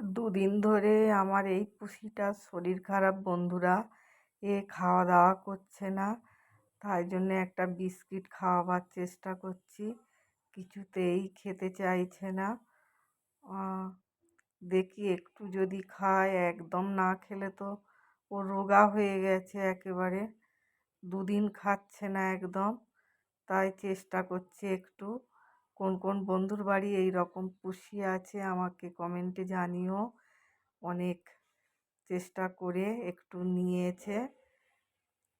দুদিন ধরে আমার এই পুষিটার শরীর খারাপ, বন্ধুরা। এ খাওয়া দাওয়া করছে না। তাই জন্যে একটা বিস্কিট খাওয়াবার চেষ্টা করছি। কিছুতেই খেতে চাইছে না। দেখি একটু যদি খায়, একদম না খেলে তো ও রোগা হয়ে গেছে একেবারে। দুদিন খাচ্ছে না একদম। তাই চেষ্টা করছি একটু। কোন কোন বন্ধুর বাড়ি এই রকম পুষি আছে আমাকে কমেন্টে জানিও। অনেক চেষ্টা করে একটু নিয়েছে।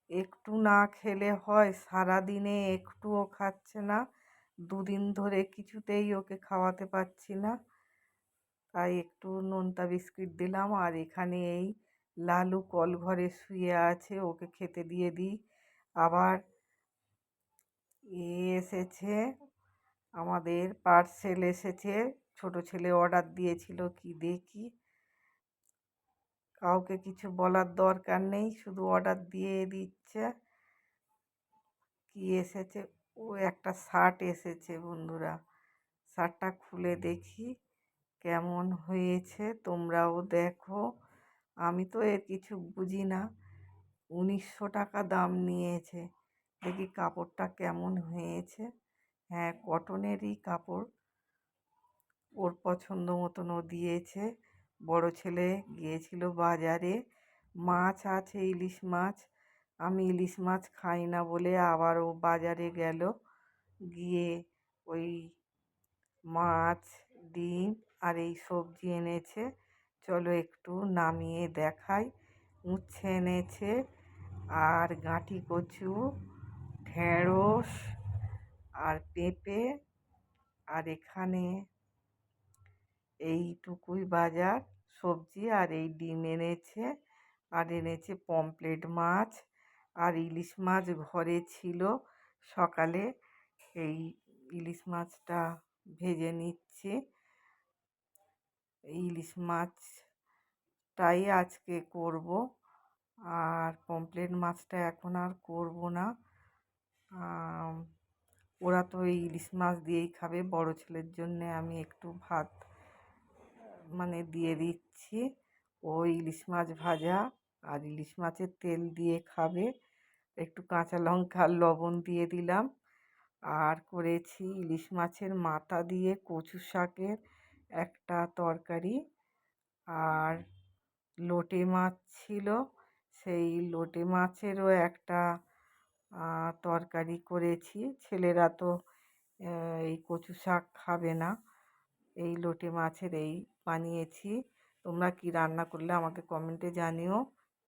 একটু না খেলে হয় সারা দিনে একটুও খাচ্ছে না। দুদিন ধরে কিছুতেই ওকে খাওয়াতে পারছি না। তাই একটু নোনতা বিস্কিট দিলাম আর এখানে এই লালু কল ঘরে শুয়ে আছে, ওকে খেতে দিয়ে দিই। আবার এ এসেছে আমাদের পার্সেল এসেছে। ছোট ছেলে অর্ডার দিয়েছিল, কি দেখি? কাউকে কিছু বলার দরকার নেই, শুধু অর্ডার দিয়ে দিচ্ছে। কি এসেছে? ও একটা শার্ট এসেছে বন্ধুরা। শার্টটা খুলে দেখি, কেমন হয়েছে তোমরাও দেখো। আমি তো এর কিছু বুঝি না। উনিশশো টাকা দাম নিয়েছে। দেখি কাপড়টা কেমন হয়েছে। হ্যাঁ কটনেরই কাপড় ওর পছন্দ মতন ও দিয়েছে। বড় ছেলে গিয়েছিল বাজারে, মাছ আছে, ইলিশ মাছ। আমি ইলিশ মাছ খাই না বলে আবার ও বাজারে গেল। গিয়ে ওই মাছ, ডিম আর এই সবজি এনেছে। চলো একটু নামিয়ে দেখাই। উচ্ছে এনেছে আর গাঁটি কচু, ঢেঁড়স আর পেঁপে, আর এখানে এইটুকুই বাজার। সবজি আর এই ডিম এনেছে, আর এনেছে পমপ্লেট মাছ, আর ইলিশ মাছ ঘরে ছিল। সকালে এই ইলিশ মাছটা ভেজে নিচ্ছি। ইলিশ মাছটাই আজকে করব। আর পমপ্লেট মাছটা এখন আর করব না। ওরা তো এই ইলিশ মাছ দিয়েই খাবে, বড় ছেলের জন্যে আমি একটু ভাত মানে দিয়ে দিচ্ছি। ও ইলিশ মাছ ভাজা আর ইলিশ মাছের তেল দিয়ে খাবে। একটু কাঁচা লঙ্কা লবণ দিয়ে দিলাম। আর করেছি ইলিশ মাছের মাথা দিয়ে কচু শাকের একটা তরকারি। আর লোটে মাছ ছিল, সেই লোটে মাছেরও একটা তরকারি করেছি। ছেলেরা তো এই কচু শাক খাবে না। এই লোটে মাছের এই বানিয়েছি। তোমরা কি রান্না করলে আমাকে কমেন্টে জানিও।